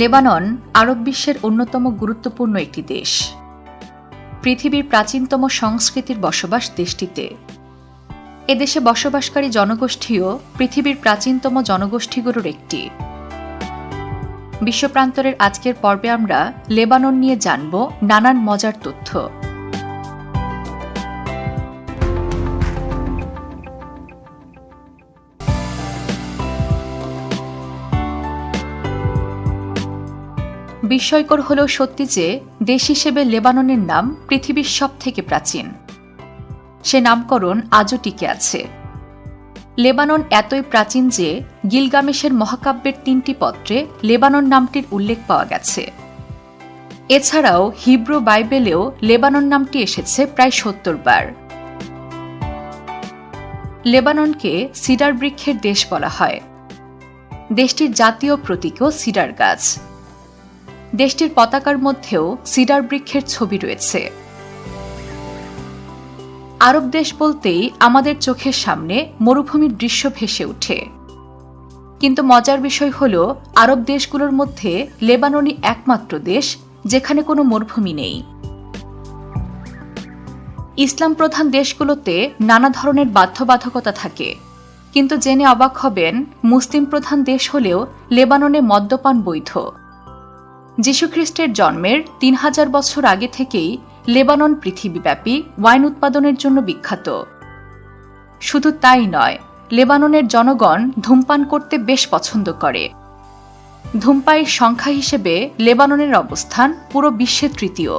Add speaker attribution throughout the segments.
Speaker 1: Lebanon আরব বিশ্বের অন্যতম গুরুত্বপূর্ণ একটি দেশ। পৃথিবীর প্রাচীনতম সংস্কৃতির বসবাস দেশটিতে। এদেশে বসবাসকারী জনগোষ্ঠীও পৃথিবীর প্রাচীনতম জনগোষ্ঠীগুলোর একটি। বিশ্বপ্রান্তরের আজকের পর্বে আমরা লেবানন নিয়ে জানব নানান মজার তথ্য। বিস্ময়কর হলেও সত্যি যে দেশ হিসেবে লেবাননের নাম পৃথিবীর সব থেকে প্রাচীন। সে নামকরণ আজও টিকে আছে। লেবানন এতই প্রাচীন যে গিলগামেশের মহাকাব্যের তিনটি পত্রে লেবানন নামটির উল্লেখ পাওয়া গেছে। এছাড়াও হিব্রু বাইবেলেও লেবানন নামটি এসেছে প্রায় সত্তর বার। লেবাননকে সিডার বৃক্ষের দেশ বলা হয়। দেশটির জাতীয় প্রতীকও সিডার গাছ। দেশটির পতাকার মধ্যেও সিডার বৃক্ষের ছবি রয়েছে। আরব দেশ বলতেই আমাদের চোখের সামনে মরুভূমির দৃশ্য ভেসে ওঠে। কিন্তু মজার বিষয় হল, আরব দেশগুলোর মধ্যে লেবাননই একমাত্র দেশ যেখানে কোনো মরুভূমি নেই। ইসলাম প্রধান দেশগুলোতে নানা ধরনের বাধ্যবাধকতা থাকে। কিন্তু জেনে অবাক হবেন, মুসলিম প্রধান দেশ হলেও লেবাননে মদ্যপান বৈধ। যীশুখ্রিস্টের জন্মের তিন হাজার বছর আগে থেকেই লেবানন পৃথিবীব্যাপী ওয়াইন উৎপাদনের জন্য বিখ্যাত। শুধু তাই নয়, লেবাননের জনগণ ধূমপান করতে বেশ পছন্দ করে। ধূমপায়ীর সংখ্যা হিসেবে লেবাননের অবস্থান পুরো বিশ্বে তৃতীয়।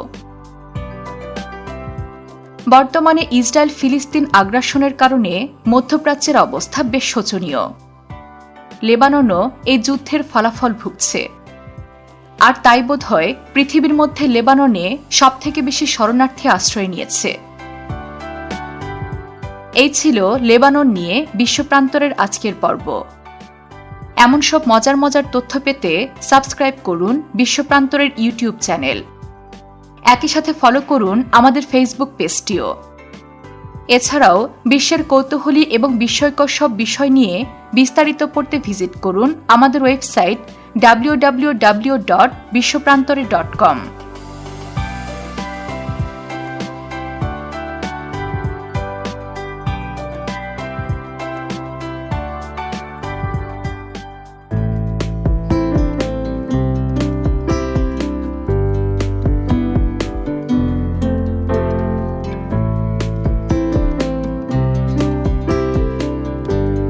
Speaker 1: বর্তমানে ইসরায়েল ফিলিস্তিন আগ্রাসনের কারণে মধ্যপ্রাচ্যের অবস্থা বেশ শোচনীয়। লেবাননও এই যুদ্ধের ফলাফল ভুগছে। আর তাই বোধ হয় পৃথিবীর মধ্যে লেবাননে সবথেকে বেশি শরণার্থী আশ্রয় নিয়েছে। এই ছিল লেবানন নিয়ে বিশ্বপ্রান্তরের আজকের পর্ব। এমন সব মজার মজার তথ্য পেতে সাবস্ক্রাইব করুন বিশ্বপ্রান্তরের ইউটিউব চ্যানেল। একই সাথে ফলো করুন আমাদের ফেসবুক পেজটিও। এছাড়াও বিশ্বের কৌতূহলী এবং বিস্ময়কর সব বিষয় নিয়ে বিস্তারিত পড়তে ভিজিট করুন আমাদের ওয়েবসাইট www.বিশ্বপ্রান্তরে ডট কম